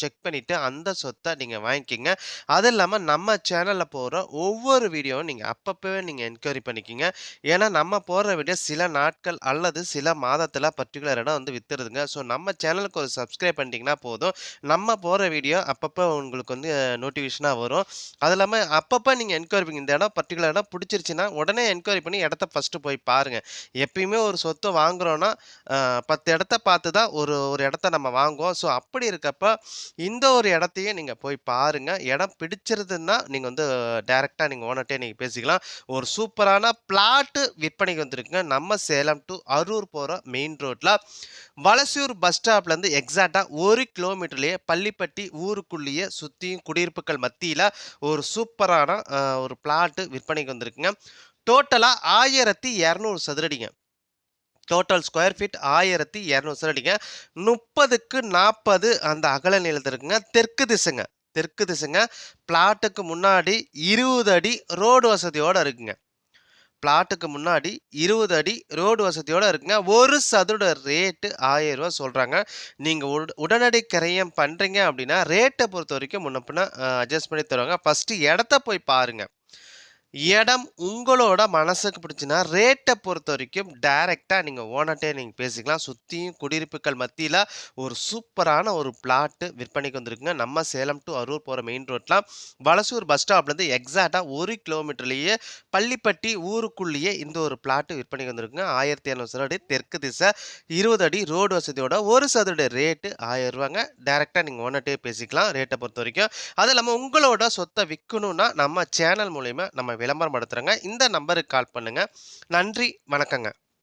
Check பண்ணிவிட்டு அந்த சொத்தை நீங்கள் வாங்கிக்கிங்க. அது இல்லாமல் நம்ம சேனலில் போகிற ஒவ்வொரு வீடியோவும் நீங்கள் அப்பப்போவே நீங்கள் என்கொயரி பண்ணிக்கிங்க. ஏன்னா நம்ம போடுற வீடியோ சில நாட்கள் அல்லது சில மாதத்தில் பர்டிகுலர் இடம் வந்து வித்துருதுங்க. ஸோ நம்ம சேனலுக்கு ஒரு சப்ஸ்கிரைப் பண்ணிட்டீங்கன்னா போதும். நம்ம போடுற வீடியோ அப்பப்போ உங்களுக்கு வந்து நோட்டிஃபிகேஷனாக வரும். அது இல்லாமல் அப்பப்போ நீங்கள் என்கொயரி பண்ணி இந்த இடம் பர்டிகுலர் இடம் பிடிச்சிருச்சுன்னா உடனே என்கொயரி பண்ணி இடத்த ஃபஸ்ட்டு போய் பாருங்கள் எப்பயுமே ஒரு சொத்தை வாங்குகிறோன்னா பத்து இடத்த பார்த்து தான் ஒரு ஒரு இடத்த நம்ம வாங்குவோம். ஸோ அப்படி இருக்கப்போ இந்த ஒரு இடத்தையும் நீங்கள் போய் பாருங்கள் இடம் பிடிச்சிருதுன்னா நீங்கள் வந்து டைரெக்டாக நீங்கள் ஓனர்ட்டே நீங்கள் பேசிக்கலாம். ஒரு சூப்பரான பிளாட்டு விற்பனைக்கு வந்திருக்குங்க. நம்ம சேலம் டு அரூர் போகிற மெயின் ரோட்டில் வலசூர் பஸ் ஸ்டாப்லேருந்து எக்ஸாக்டாக ஒரு கிலோமீட்டர்லேயே பள்ளிப்பட்டி ஊருக்குள்ளேயே சுற்றியும் குடியிருப்புகள் மத்தியில் ஒரு சூப்பரான ஒரு பிளாட்டு விற்பனைக்கு வந்திருக்குங்க. டோட்டலாக ஆயிரத்தி இரநூறு சதுரடிங்க. டோட்டல் ஸ்கொயர் ஃபீட் ஆயிரத்தி இரநூறு. அடிங்க முப்பதுக்கு நாற்பது அந்த அகல நிலத்தில் இருக்குங்க. தெற்கு திசைங்க. தெற்கு திசைங்க. பிளாட்டுக்கு முன்னாடி இருபது அடி ரோடு வசதியோடு இருக்குங்க. பிளாட்டுக்கு முன்னாடி இருபது அடி ரோடு வசதியோடு இருக்குங்க. ஒரு சதுர ரேட்டு ஆயிரம் ரூபா சொல்கிறாங்க நீங்கள் உடனடி கிரயம் பண்ணுறீங்க அப்படின்னா ரேட்டை பொறுத்த வரைக்கும் முன்ன பின்ன அட்ஜஸ்ட் பண்ணி தருவாங்க. ஃபஸ்ட்டு இடத்த போய் பாருங்கள் இடம் உங்களோட மனசுக்கு பிடிச்சின்னா ரேட்டை பொறுத்த வரைக்கும் டைரெக்டாக நீங்கள் ஓனர்ட்டே நீங்கள் பேசிக்கலாம். சுற்றியும் குடியிருப்புகள் மத்தியில் ஒரு சூப்பரான ஒரு பிளாட்டு விற்பனைக்கு வந்திருக்குங்க. நம்ம சேலம் டு அரூர் போகிற மெயின் ரோட்டில் வலசூர் பஸ் ஸ்டாப்லேருந்து எக்ஸாக்டாக ஒரு கிலோமீட்டர்லேயே பள்ளிப்பட்டி ஊருக்குள்ளேயே இந்த ஒரு பிளாட்டு விற்பனைக்கு வந்திருக்குங்க. ஆயிரத்தி இரநூறு சதுரடி தெற்கு திசை இருபது அடி ரோடு வசதியோட ஒரு சதுர ரேட்டு ஆயிரம் ரூபாங்க. டைரெக்டாக நீங்கள் ஓனர்ட்டே பேசிக்கலாம். ரேட்டை பொறுத்த வரைக்கும் அது இல்லாமல் உங்களோட சொத்தை விற்கணும்னா நம்ம சேனல் மூலிமா நம்ம விளம்பரம் படுத்துகிறேங்க இந்த நம்பருக்கு கால் பண்ணுங்கள் நன்றி வணக்கங்க.